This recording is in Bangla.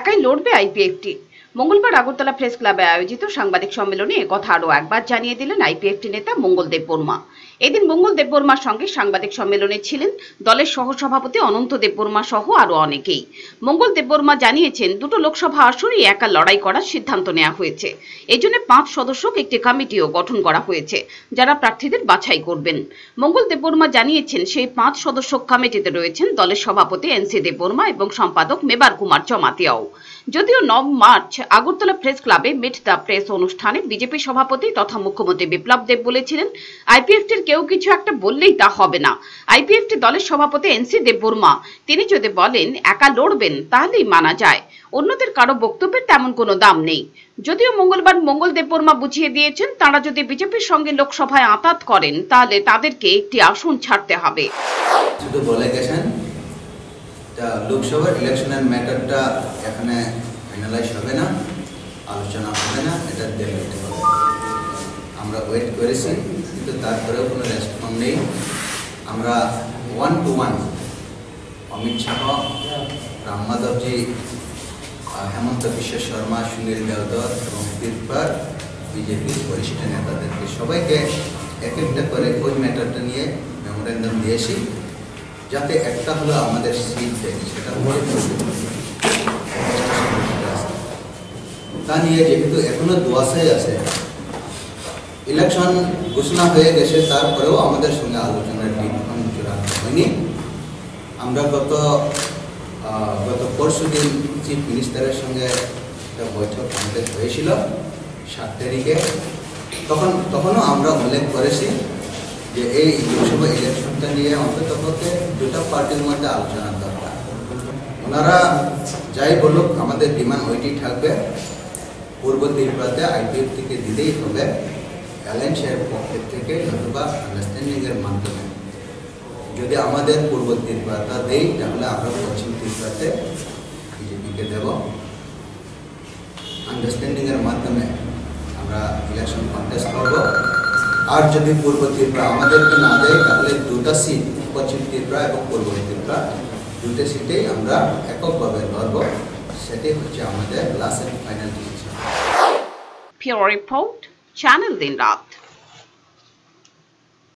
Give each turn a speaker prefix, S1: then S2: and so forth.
S1: একাই লড়বে আইপিএফটি মঙ্গলবার আগরতলা প্রেস ক্লাবে আয়োজিত সাংবাদিক সম্মেলনে একথা আরও একবার জানিয়ে দিলেন আইপিএফটি নেতা মঙ্গলদেব বর্মা। এদিন মঙ্গলদেব বর্মার সঙ্গে সাংবাদিক সম্মেলনে ছিলেন দলের সহসভাপতি অনন্ত দেববর্মা সহ আরও অনেকেই। মঙ্গল দেববর্মা জানিয়েছেন, দুটো লোকসভা আসনই একা লড়াই করার সিদ্ধান্ত নেওয়া হয়েছে। এই জন্য পাঁচ সদস্যক একটি কমিটিও গঠন করা হয়েছে, যারা প্রার্থীদের বাছাই করবেন। মঙ্গল দেববর্মা জানিয়েছেন, সেই পাঁচ সদস্য কমিটিতে রয়েছেন দলের সভাপতি এনসি দেববর্মা এবং সম্পাদক মেবার কুমার জমাতিয়াও যদিও নব মার্চ আগরতলা প্রেস ক্লাবে মিট দ্য প্রেস অনুষ্ঠানে বিজেপি সভাপতি তথা মুখ্যমন্ত্রী বিপ্লব দেব বলেছিলেন, আইপিএফটির কেউ কিছু একটা বললেই তা হবে না। আইপিএফটি দলের সভাপতি এনসি দেববর্মা, তিনি যদি বলেন, একা লড়বেন, তাহলেই মানা যায়। অন্যদের কারও বক্তব্যের তেমন কোনো দাম নেই। যদিও মঙ্গলবার মঙ্গল দেববর্মা বুঝিয়ে দিয়েছেন, তারা যদি বিজেপির সঙ্গে লোকসভায় আঁতাত করেন, তাহলে তাদেরকে একটি আসন ছাড়তে হবে।
S2: লোকসভার ইলেকশনের ম্যাটারটা এখানে ফাইনালাইজ হবে না, আলোচনা হবে না, এটা দিল্লিতে হবে। আমরা ওয়েট করেছি, কিন্তু তারপরেও কোনো রেসপন্স নেই। আমরা one two one Amit Shah Ram Madhavji Hemanta Biswa Sarma, Sunil দেওদর এবং বীরপার বিজেপির বরিষ্ঠ নেতাদেরকে সবাইকে এক একটা করে ওই ম্যাটারটা নিয়ে মেমোরেন্ডাম দিয়েছি, যাতে একটা হলো আমাদের সিট দেয়, সেটা তা নিয়ে যেহেতু এখনও দোয়াশাই আছে ইলেকশন ঘোষণা হয়ে গেছে, তারপরেও আমাদের সঙ্গে আলোচনার দিন এখন চূড়ান্ত হয়নি। আমরা গত গত পরশু দিন চিফ মিনিস্টারের সঙ্গে একটা বৈঠক আমাদের হয়েছিল, সাত তারিখে। তখন, তখনও আমরা উল্লেখ করেছি যে এই লোকসভা ইলেকশনটা নিয়ে অন্তত পক্ষে দুটা পার্টির মধ্যে আলোচনা দরকার। ওনারা যাই বলুক, আমাদের ডিমান্ড ওইটি থাকবে। পূর্ব ত্রিপুরাতে আইপিএফ থেকে দিতেই হবে অ্যালায়েন্সের পক্ষের থেকে নতুবা আন্ডারস্ট্যান্ডিংয়ের মাধ্যমে যদি আমাদের পূর্ব ত্রিপুরাটা দেই তাহলে আমরা পশ্চিম ত্রিপুরাতে বিজেপিকে দেব আন্ডারস্ট্যান্ডিংয়ের মাধ্যমে আমরা ইলেকশন কন্টেস্ট করব আর যদি পূর্ব ত্রিপুরা আমাদেরকে না দেয় তাহলে দুটা সিট পশ্চিম ত্রিপুরা এবং পূর্ব ত্রিপুরা দুটো সিটেই আমরা এককভাবে লড়ব সেটাই হচ্ছে আমাদের last final decision
S1: Pure report Channel দিন Raat.